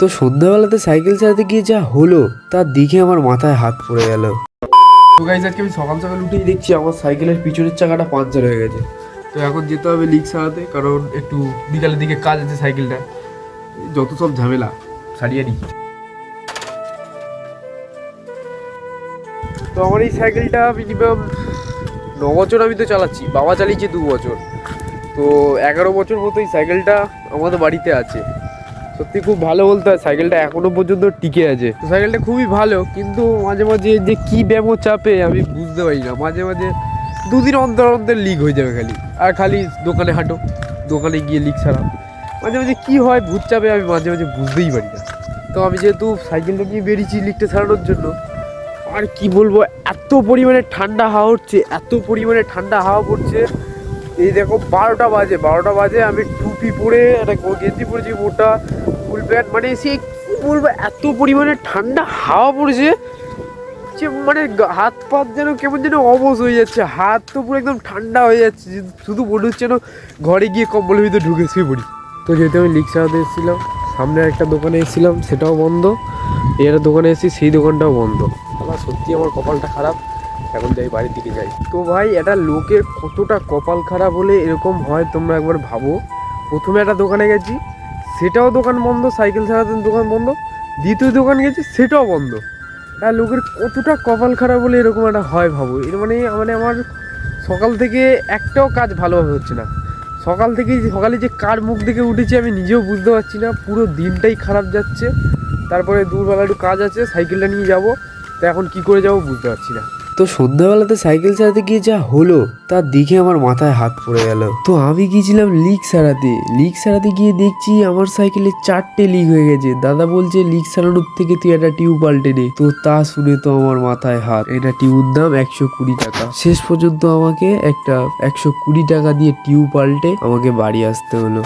তো সন্ধ্যাবেলাতে সাইকেল চালাতে গিয়ে যা হলো, তা দেখে আমার মাথায় হাত পড়ে গেল। তো গাইজ আজকে আমি সকাল সকাল উঠেই দেখছি আমার সাইকেলের পিছনের চাকাটা পাঞ্চার হয়ে গেছে। তো এখন যেতে হবে লিক সারাতে কারণ একটু বিকালের দিকে কাজ আছে সাইকেলটা। যত সব ঝামেলা সারিয়ে নিই তো আমার এই সাইকেলটা মিনিমাম ন বছর আমি তো চালাচ্ছি, বাবা চালিয়েছে দু বছর। তো এগারো বছর মতো এই সাইকেলটা আমাদের বাড়িতে আছে। সত্যি খুব ভালো বলতে হয়, সাইকেলটা এখনও পর্যন্ত টিকে আছে। সাইকেলটা খুবই ভালো, কিন্তু মাঝে মাঝে যে কি ব্যামো চাপে আমি বুঝতে পারি না। মাঝে মাঝে দুদিন অন্তর অন্তর লিক হয়ে যাবে খালি। আর খালি দোকানে হাঁটো, দোকানে গিয়ে লিক ছাড়া। মাঝে মাঝে কি হয় ভূত চাপে আমি মাঝে মাঝে বুঝতেই পারি না। তো আমি যেহেতু সাইকেলটা নিয়ে বেরিয়েছি লিকটা ছাড়ানোর জন্য, আর কি বলব, এত পরিমাণে ঠান্ডা হাওয়া হচ্ছে এত পরিমাণে ঠান্ডা হাওয়া পড়ছে। এই দেখো বারোটা বাজে বারোটা বাজে, আমি টুপি পরে, একটা গেঞ্জি পরেছি মোটা ফুল প্যান্ট মানে সে কি বলব, এত পরিমাণে ঠান্ডা হাওয়া পড়েছে যে মানে হাত পাত যেন কেমন যেন অবশ হয়ে যাচ্ছে, হাত তো পুরো একদম ঠান্ডা হয়ে যাচ্ছে শুধু মনে হচ্ছে যেন ঘরে গিয়ে কম্বলের ভিতরে ঢুকে শুয়ে পড়ি। তো যেহেতু আমি লিক সারাতে এসেছিলাম, সামনে একটা দোকানে এসেছিলাম, সেটাও বন্ধ, এই একটা দোকানে এসেছি, সেই দোকানটাও বন্ধ। আবার সত্যি আমার কপালটা খারাপ। এখন যাই বাড়ির দিকে যাই। তো ভাই, এটা লোকের কতটা কপাল খারাপ হলে এরকম হয় তোমরা একবার ভাবো। প্রথমে একটা দোকানে গেছি, সেটাও দোকান বন্ধ, সাইকেল চালাতেন দোকান বন্ধ। দ্বিতীয় দোকান গেছি, সেটাও বন্ধ। আর লোকের কতটা কপাল খারাপ বলে এরকম একটা হয় ভাবো। এর মানে মানে আমার সকাল থেকে একটাও কাজ ভালোভাবে হচ্ছে না। সকাল থেকে সকালে যে কার মুখ দেখে উঠেছি আমি নিজেও বুঝতে পারছি না। পুরো দিনটাই খারাপ যাচ্ছে। তারপরে দুপুরবেলা একটু কাজ আছে, সাইকেলটা নিয়ে যাব। তা এখন কি করে যাব বুঝতে পারছি না। তো সন্ধ্যাবেলাতে সাইকেল সারাতে গিয়ে যা হলো তা দেখে আমার মাথায় হাত পড়ে গেল। তো আমি গিয়েছিলাম লিক সারাতে। লিক সারাতে গিয়ে দেখছি আমার সাইকেলে চারটে লিক হয়ে গেছে। দাদা বলছে, লিক সারানোর থেকে তুই একটা টিউব পাল্টে নে। তো তা শুনে তো আমার মাথায় হাত। এটা টিউব দাম একশো কুড়ি টাকা। শেষ পর্যন্ত আমাকে একটা একশো কুড়ি টাকা দিয়ে টিউব পাল্টে আমাকে বাড়ি আসতে হলো।